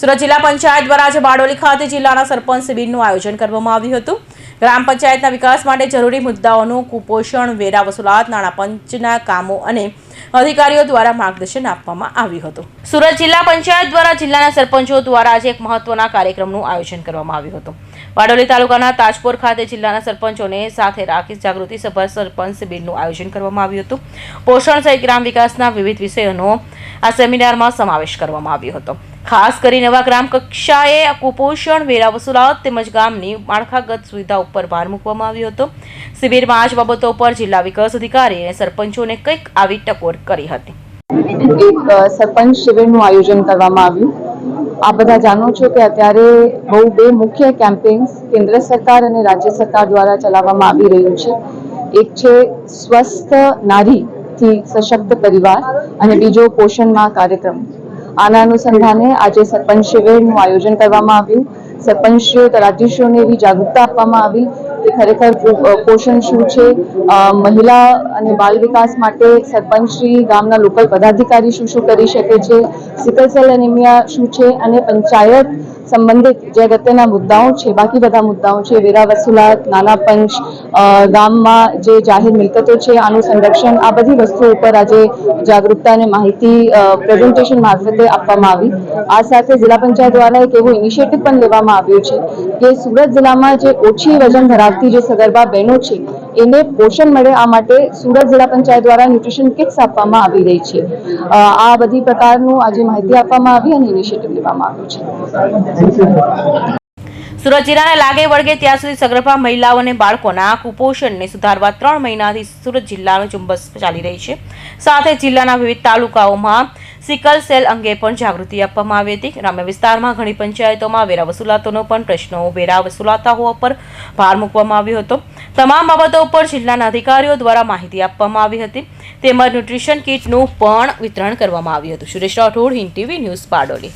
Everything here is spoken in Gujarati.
સુરત જિલ્લા પંચાયત દ્વારા આજે બારડોલી ખાતે જિલ્લાના સરપંચ શિબિરનું આયોજન કરવામાં આવ્યું હતું. ગ્રામ પંચાયતના વિકાસ માટે જરૂરી મુદ્દાઓનું કુપોષણ, વેરા વસૂલાત, નાણાં પંચના કામો અને અધિકારીઓ દ્વારા માર્ગદર્શન આપવામાં આવ્યું હતું. સુરત જિલ્લા પંચાયત દ્વારા જિલ્લાના સરપંચો દ્વારા આજે એક મહત્વના કાર્યક્રમનું આયોજન કરવામાં આવ્યું હતું. બારડોલી તાલુકાના તાજપોર ખાતે જિલ્લાના સરપંચોને સાથે રાખી જાગૃતિ સભા સરપંચ શિબિરનું આયોજન કરવામાં આવ્યું હતું. પોષણ સહિત ગ્રામ વિકાસના વિવિધ વિષયોનો આ સેમિનારમાં સમાવેશ કરવામાં આવ્યો હતો. ખાસ કરી નવા ગ્રામ કક્ષાએ કુપોષણ, વેરા વસૂલાત તેમજ ગામની માળખાગત સુવિધા ઉપર ભાર મૂકવામાં આવ્યો હતો. શિબિરમાં આ જ બાબતો પર જિલ્લા વિકાસ અધિકારી અને સરપંચોને કંઈક આવી ટકોર કરી હતી. સરપંચ શિબિરનું આયોજન કરવામાં આવ્યું. આપ બધા જાણો છો કે અત્યારે બહુ બે મુખ્ય કેમ્પેન્સ કેન્દ્ર સરકાર અને રાજ્ય સરકાર દ્વારા ચલાવવામાં આવી રહ્યું છે. એક છે સ્વસ્થ નારીથી સશક્ત પરિવાર અને બીજો પોષણમાં કાર્યક્રમ. આના અનુસંધાને આજે સરપંચ શિબિરનું આયોજન કરવામાં આવ્યું. સરપંચશ્રીઓ તલાટીશ્રીઓને એવી જાગૃતતા આપવામાં આવી કે ખરેખર પોષણ શું છે? મહિલા અને બાલ વિકાસ માટે સરપંચશ્રી ગામના લોકલ પદાધિકારી શું શું કરી શકે છે? સિકલ સેલ એનિમિયા શું છે અને પંચાયત સંબંધિત જે અગત્યના મુદ્દાઓ છે, બાકી બધા મુદ્દાઓ છે, વેરા વસૂલાત, નાના પંચ ગામમાં જે જાહેર મિલકતો છે, આનું સંરક્ષણ, આ બધી વસ્તુઓ ઉપર આજે જાગૃતતા અને માહિતી પ્રેઝન્ટેશન મારફતે આપવામાં આવી. આ સાથે જિલ્લા પંચાયત દ્વારા એક એવું ઇનિશિયેટિવ પણ લેવામાં આવ્યું છે કે સુરત જિલ્લામાં જે ઓછી વજન ધરાવતી જે સગર્ભા બહેનો છે એને પોષણ મળે આ માટે સુરત જિલ્લા પંચાયત દ્વારા ન્યુટ્રિશન કિટ્સ આપવામાં આવી રહી છે. આ બધી પ્રકારનું આજે માહિતી આપવામાં આવી અને ઇનિશિયેટિવ લેવામાં આવ્યું છે. સુરત જિલ્લાને લાગે વળગે ત્યાં સુધી સગર્ભા મહિલાઓ અને બાળકોના કુપોષણને સુધારવા ત્રણ મહિનાથી સુરત જિલ્લાનો ઝુંબશ ચાલી રહી છે. સાથે જિલ્લાના વિવિધ તાલુકાઓમાં સિકલ સેલ અંગે પણ જાગૃતિ આપવામાં આવી હતી. ગ્રામ્ય વિસ્તારમાં ઘણી પંચાયતોમાં વેરા વસૂલાતોનો પણ પ્રશ્નો વેરા વસૂલાતા હોવા પર ભાર મૂકવામાં આવ્યો હતો. તમામ બાબતો ઉપર જિલ્લાના અધિકારીઓ દ્વારા માહિતી આપવામાં આવી હતી. તેમજ ન્યુટ્રિશન કીટનું પણ વિતરણ કરવામાં આવ્યું હતું. Suresh Rathod, Hind TV news Bardoli.